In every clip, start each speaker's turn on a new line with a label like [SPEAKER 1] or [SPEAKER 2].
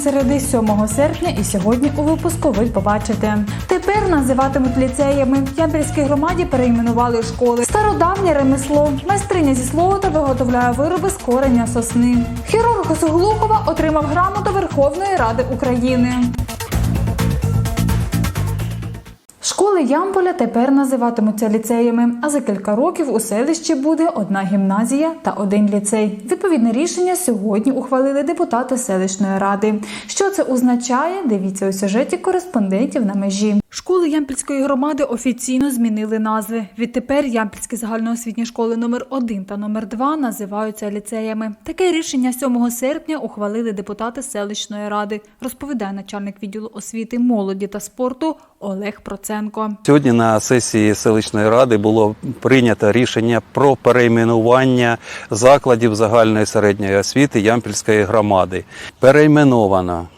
[SPEAKER 1] середи 7 серпня і сьогодні у випуску ви побачите. Тепер називатимуть ліцеями. В Ямпільській громаді перейменували школи. Стародавнє ремесло. Майстриня зі Словота виготовляє вироби з корення сосни. Хірург Суглухова отримав грамоту Верховної Ради України. Ямполя тепер називатимуться ліцеями, а за кілька років у селищі буде одна гімназія та один ліцей. Відповідне рішення сьогодні ухвалили депутати селищної ради. Що це означає? Дивіться у сюжеті кореспондентів на межі. Школи Ямпільської громади офіційно змінили назви. Відтепер Ямпільські загальноосвітні школи номер 1 та номер 2 називаються ліцеями. Таке рішення 7 серпня ухвалили депутати селищної ради. Розповідає начальник відділу освіти, молоді та спорту Олег Проценко.
[SPEAKER 2] Сьогодні на сесії селищної ради було прийнято рішення про перейменування закладів загальної середньої освіти Ямпільської громади. Перейменовано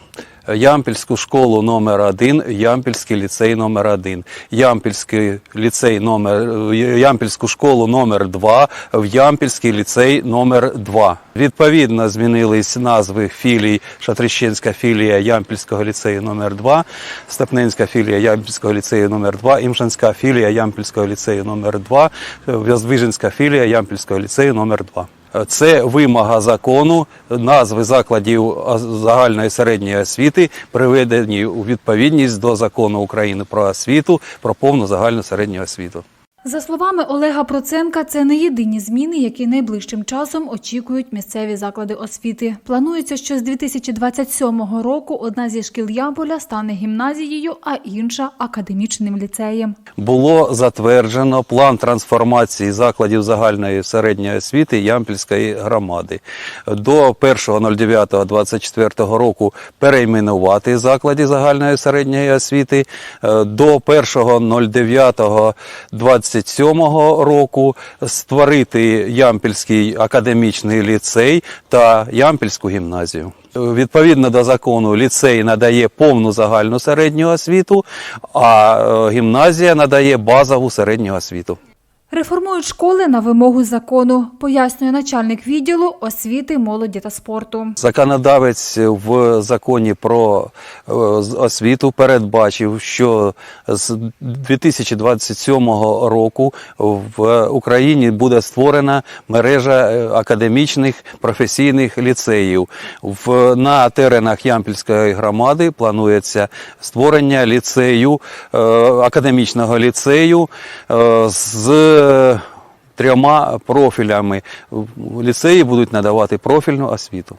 [SPEAKER 2] Ямпільську школу номер 1 Ямпільський ліцей номер 1 Ямпільський ліцей номер Ямпільську школу номер 2 в Ямпільський ліцей номер 2 Відповідно змінились назви філій. Шатрищенська філія Ямпільського ліцею номер 2 Степненська філія Ямпільського ліцею номер 2 Імшанська філія Ямпільського ліцею номер 2 Воздвиженська філія Ямпільського ліцею номер 2 це вимога закону, назви закладів загальної середньої освіти приведені у відповідність до закону України про освіту, про повну загальну середню освіту.
[SPEAKER 1] За словами Олега Проценка, це не єдині зміни, які найближчим часом очікують місцеві заклади освіти. Планується, що з 2027 року одна зі шкіл Яболя стане гімназією, а інша академічним ліцеєм.
[SPEAKER 2] Було затверджено план трансформації закладів загальної середньої освіти Ямпільської громади. До 1.09.24 року перейменувати заклади загальної середньої освіти. Е, до 1.09.24 1927 року створити Ямпільський академічний ліцей та Ямпільську гімназію. Відповідно до закону, ліцей надає повну загальну середню освіту, а е, гімназія надає базову середню освіту.
[SPEAKER 1] Реформують школи на вимогу закону, пояснює начальник відділу освіти, молоді та спорту.
[SPEAKER 2] Законодавець в законі про е, освіту передбачив, що з 2027 року в Україні буде створена мережа е, академічних професійних ліцеїв. В на теренах Ямпільської громади планується створення ліцею е, академічного ліцею з трьома профілями. Ліцеї будуть надавати профільну освіту.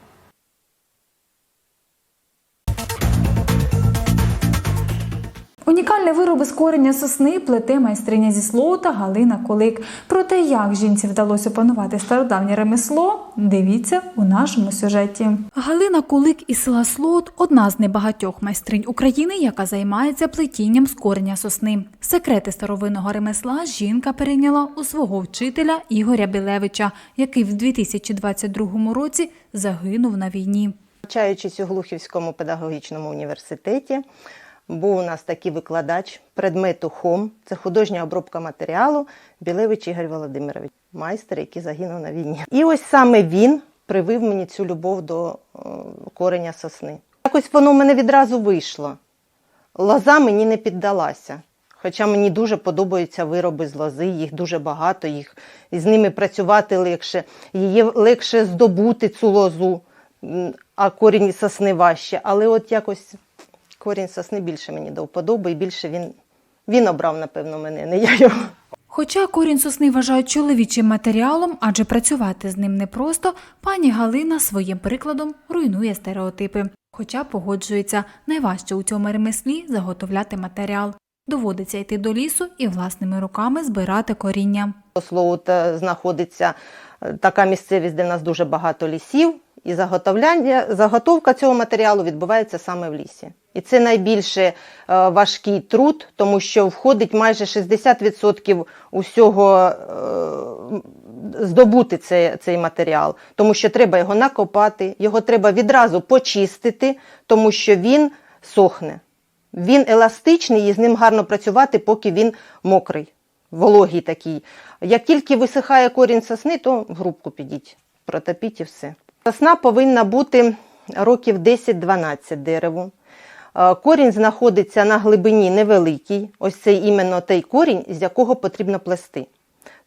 [SPEAKER 1] Унікальний вироб з кореня сосни плете майстриня зі Слоута Галина Колик. Про те, як жінці вдалося опанувати стародавнє ремесло, дивіться у нашому сюжеті. Галина Кулик із села Слоут – одна з небагатьох майстринь України, яка займається плетінням з кореня сосни. Секрети старовинного ремесла жінка перейняла у свого вчителя Ігоря Білевича, який в 2022 році загинув на війні.
[SPEAKER 3] Навчаючись у Глухівському педагогічному університеті, був у нас такий викладач предмету ХОМ, це художня обробка матеріалу Білевич Ігор Володимирович, майстер, який загинув на війні. І ось саме він привив мені цю любов до е, кореня сосни. Якось воно в мене відразу вийшло. Лоза мені не піддалася. Хоча мені дуже подобаються вироби з лози, їх дуже багато, їх і з ними працювати легше, її легше здобути цю лозу, а корінь сосни важче. Але от якось корінь сосни більше мені до вподоби, і більше він, він обрав, напевно, мене, не я його.
[SPEAKER 1] Хоча корінь сосни вважають чоловічим матеріалом, адже працювати з ним непросто, пані Галина своїм прикладом руйнує стереотипи. Хоча погоджується, найважче у цьому ремеслі заготовляти матеріал. Доводиться йти до лісу і власними руками збирати коріння.
[SPEAKER 3] Слово знаходиться е, така місцевість, де в нас дуже багато лісів, і заготовляння, заготовка цього матеріалу відбувається саме в лісі. І це найбільше е, важкий труд, тому що входить майже 60% усього е, здобути цей, цей матеріал, тому що треба його накопати, його треба відразу почистити, тому що він сохне. Він еластичний і з ним гарно працювати, поки він мокрий, вологий такий. Як тільки висихає корінь сосни, то в грубку підіть, протопіть і все. Сосна повинна бути років 10-12 дереву. Е, Корінь знаходиться на глибині невеликій. Ось це іменно той корінь, з якого потрібно плести.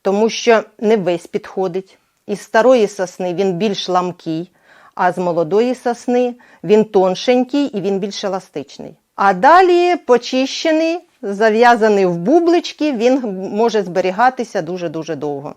[SPEAKER 3] Тому що не весь підходить. Із старої сосни він більш ламкий, а з молодої сосни він тоншенький і він більш еластичний. А далі почищений, зав'язаний в бублички, він може зберігатися дуже-дуже довго.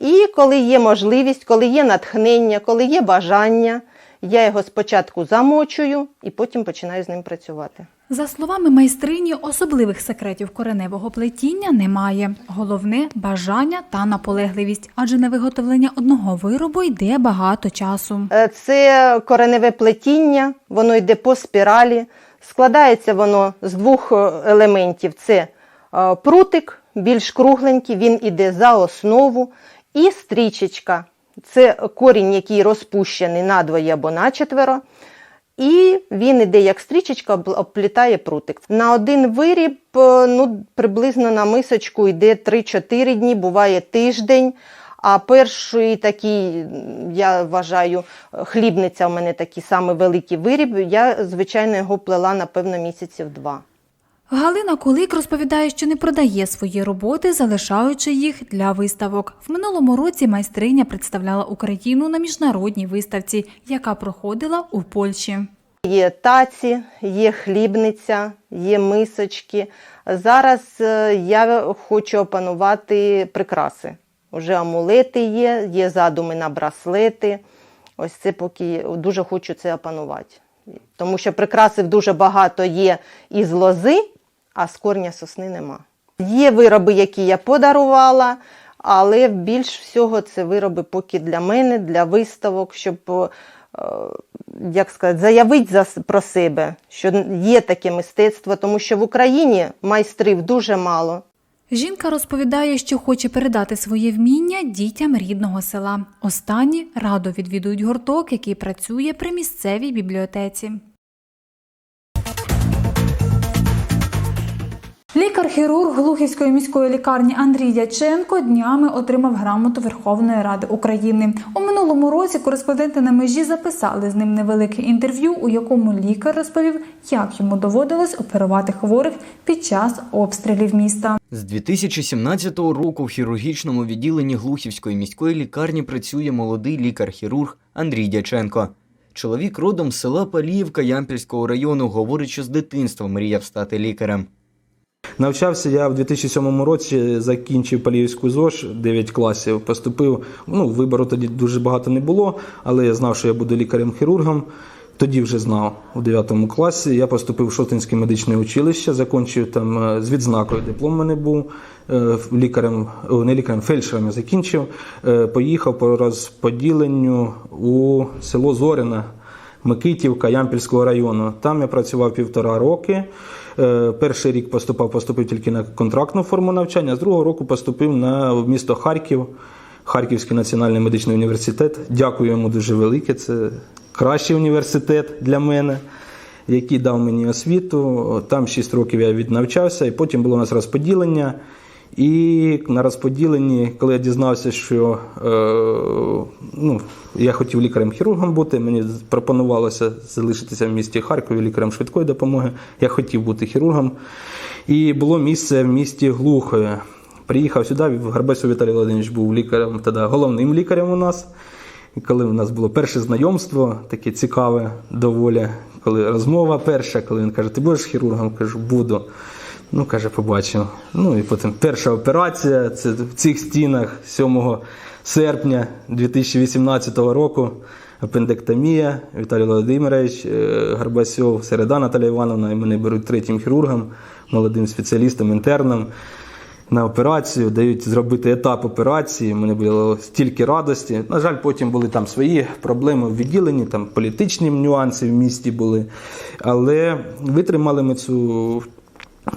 [SPEAKER 3] І коли є можливість, коли є натхнення, коли є бажання, я його спочатку замочую і потім починаю з ним працювати.
[SPEAKER 1] За словами майстрині, особливих секретів кореневого плетіння немає. Головне бажання та наполегливість, адже на виготовлення одного виробу йде багато часу.
[SPEAKER 3] Е, Це кореневе плетіння, воно йде по спіралі. Складається воно з двох е, елементів: це е, прутик, більш кругленький, він іде за основу, і стрічечка. Це корінь, який розпущений надвоє або начетверо. І він іде як стрічечка, об- обплітає прутик. На один виріб е, ну, приблизно на мисочку йде 3-4 дні, буває тиждень. А перший такий, я вважаю, хлібниця у мене такий самий великий виріб. Я, звичайно, його плела, напевно, місяців два.
[SPEAKER 1] Галина Кулик розповідає, що не продає свої роботи, залишаючи їх для виставок. В минулому році майстриня представляла Україну на міжнародній виставці, яка проходила у Польщі.
[SPEAKER 3] Є таці, є хлібниця, є мисочки. Зараз е, я хочу опанувати прикраси. Уже амулети є, є задуми на браслети. Ось це поки дуже хочу це опанувати. Тому що прикрасів дуже багато є із лози, а з корня сосни нема. Є вироби, які я подарувала, але більш всього це вироби поки для мене, для виставок, щоб е, як сказати, заявити про себе, що є таке мистецтво, тому що в Україні майстрів дуже мало.
[SPEAKER 1] Жінка розповідає, що хоче передати своє вміння дітям рідного села. Останні радо відвідують гурток, який працює при місцевій бібліотеці. Лікар-хірург Глухівської міської лікарні Андрій Яченко днями отримав грамоту Верховної Ради України. У минулому році кореспонденти на межі записали з ним невелике інтерв'ю, у якому лікар розповів, як йому доводилось оперувати хворих під час обстрілів міста.
[SPEAKER 4] З 2017 року в хірургічному відділенні Глухівської міської лікарні працює молодий лікар-хірург Андрій Дяченко. Чоловік родом з села Паліївка Ямпільського району говорить, що з дитинства мріяв стати лікарем.
[SPEAKER 5] Навчався я в 2007 році, закінчив Паліївську ЗОЖ 9 класів. Поступив. Ну, вибору тоді дуже багато не було, але я знав, що я буду лікарем-хірургом. Тоді вже знав у 9 класі. Я поступив в Шотинське медичне училище, закінчив там е, з відзнакою. Диплом мене був е, лікарем, не лікарем, фельдшером я закінчив. Е, Поїхав по розподіленню у село Зоряна. Микитівка Ямпільського району. Там я працював півтора роки. Е, Перший рік поступав, поступив тільки на контрактну форму навчання, з другого року поступив на місто Харків, Харківський національний медичний університет. Дякую йому дуже велике. Це кращий університет для мене, який дав мені освіту. Там 6 років я віднавчався, і потім було у нас розподілення. І на розподіленні, коли я дізнався, що е, ну, я хотів лікарем-хірургом бути, мені пропонувалося залишитися в місті Харкові лікарем швидкої допомоги. Я хотів бути хірургом. І було місце в місті Глухове. Приїхав сюди, Гарбесов Віталій Володимирович був лікарем, тоді головним лікарем у нас. І коли у нас було перше знайомство, таке цікаве доволі, коли розмова перша, коли він каже, ти будеш хірургом? Кажу, буду. Ну, каже, побачив. Ну і потім перша операція, це в цих стінах 7 серпня 2018 року. Апендектомія, Віталій Володимирович, е, Гарбасьов, Середа Наталія Івановна, і мене беруть третім хірургом, молодим спеціалістом, інтерном на операцію, дають зробити етап операції. Мене було стільки радості. На жаль, потім були там свої проблеми в відділенні, там політичні нюанси в місті були. Але витримали ми цю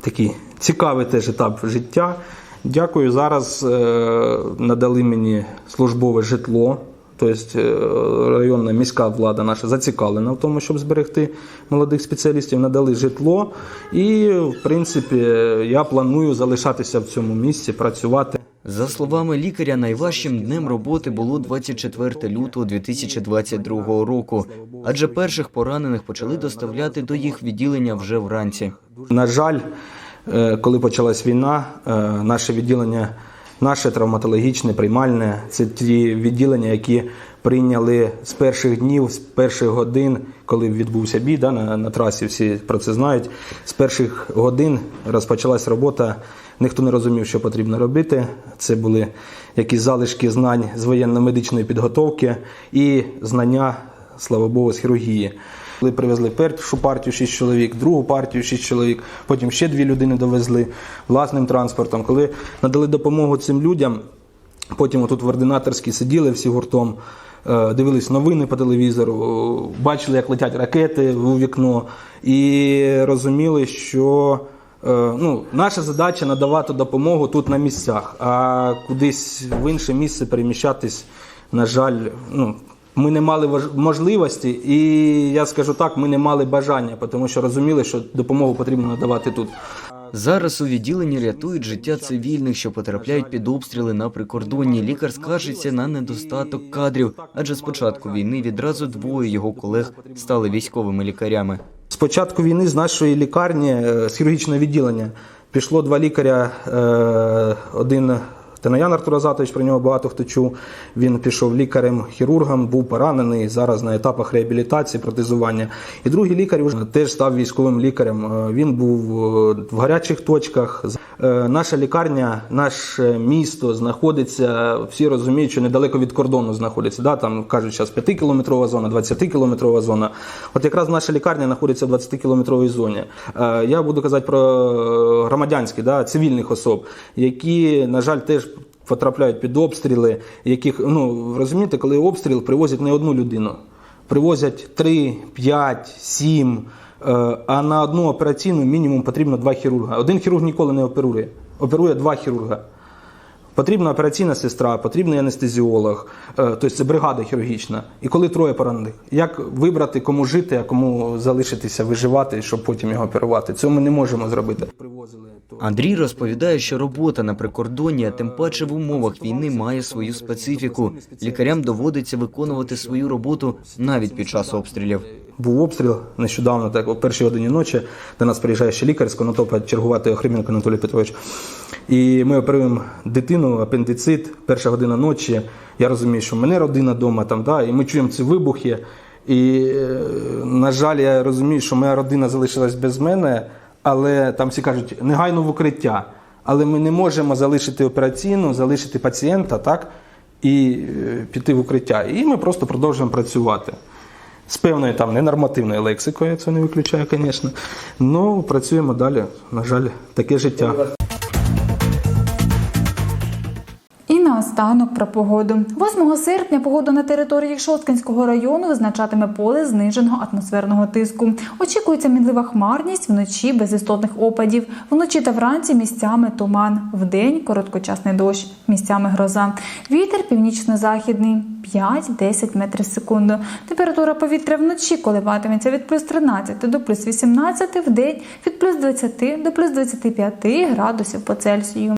[SPEAKER 5] такий цікавий теж етап життя. Дякую. Зараз е, надали мені службове житло. Тобто е, районна міська влада наша зацікавлена в тому, щоб зберегти молодих спеціалістів, надали житло. І, в принципі, я планую залишатися в цьому місці, працювати.
[SPEAKER 4] За словами лікаря, найважчим днем роботи було 24 лютого 2022 року, адже перших поранених почали доставляти до їх відділення вже вранці.
[SPEAKER 5] На жаль, е, коли почалась війна, е, наше відділення, наше травматологічне, приймальне, це ті відділення, які прийняли з перших днів, з перших годин, коли відбувся бій да, на, на трасі, всі про це знають. З перших годин розпочалась робота. Ніхто не розумів, що потрібно робити. Це були якісь залишки знань з воєнно-медичної підготовки і знання, слава Богу, з хірургії. Коли привезли першу партію 6 чоловік, другу партію 6 чоловік, потім ще дві людини довезли власним транспортом. Коли надали допомогу цим людям, потім отут в ординаторській сиділи всі гуртом, е, дивились новини по телевізору, бачили, як летять ракети у вікно, і розуміли, що ну, наша задача надавати допомогу тут на місцях, а кудись в інше місце переміщатись, на жаль, ну, ми не мали можливості, і я скажу так, ми не мали бажання, тому що розуміли, що допомогу потрібно надавати тут.
[SPEAKER 4] Зараз у відділенні рятують життя цивільних, що потрапляють під обстріли на прикордонні. Лікар скаржиться на недостаток кадрів, адже з початку війни відразу двоє його колег стали військовими лікарями.
[SPEAKER 5] З початку війни з нашої лікарні, е, з хірургічного відділення, пішло два лікаря. е, Один Тенаян Артур Азатович, про нього багато хто чув. Він пішов лікарем-хірургом, був поранений зараз на етапах реабілітації, протезування. І другий лікар теж став військовим лікарем. Е, Він був е, в гарячих точках. Е, Наша лікарня, наше місто знаходиться, всі розуміють, що недалеко від кордону знаходиться. Да? Там кажуть, зараз 5-кілометрова зона, 20-кілометрова зона. От якраз наша лікарня знаходиться в 20-кілометровій зоні. Я буду казати про громадянські, да, цивільних особ, які, на жаль, теж потрапляють під обстріли, яких, ну, розумієте, коли обстріл привозять не одну людину. Привозять 3, 5, 7, е, а на одну операційну мінімум потрібно два хірурга. Один хірург ніколи не оперує. Оперує два хірурга. Потрібна операційна сестра, потрібний анестезіолог, е, тобто це бригада хірургічна. І коли троє поранених, як вибрати, кому жити, а кому залишитися, виживати, щоб потім його оперувати? Цього ми не можемо зробити.
[SPEAKER 4] Андрій розповідає, що робота на прикордонні, а тим паче в умовах війни, має свою специфіку. Лікарям доводиться виконувати свою роботу навіть під час обстрілів.
[SPEAKER 5] Був обстріл нещодавно, так о першій годині ночі. До нас приїжджає ще лікар з Конотопа, чергувати Охрименко Анатолій Петрович. І ми оперуємо дитину, апендицит, перша година ночі. Я розумію, що в мене родина вдома, там, да, і ми чуємо ці вибухи. І, е, на жаль, я розумію, що моя родина залишилась без мене, але там всі кажуть, негайно в укриття. Але ми не можемо залишити операційну, залишити пацієнта, так, і е, піти в укриття. І ми просто продовжуємо працювати. З певною там ненормативною лексикою, я це не виключаю, звісно. Ну, працюємо далі. На жаль, таке життя.
[SPEAKER 1] Наостанок про погоду. 8 серпня погоду на території Шосткинського району визначатиме поле зниженого атмосферного тиску. Очікується мінлива хмарність вночі без істотних опадів. Вночі та вранці місцями туман. Вдень короткочасний дощ, місцями гроза. Вітер північно-західний 5-10 метрів секунду. Температура повітря вночі коливатиметься від плюс 13 до плюс 18, вдень від плюс 20 до плюс 25 градусів по Цельсію.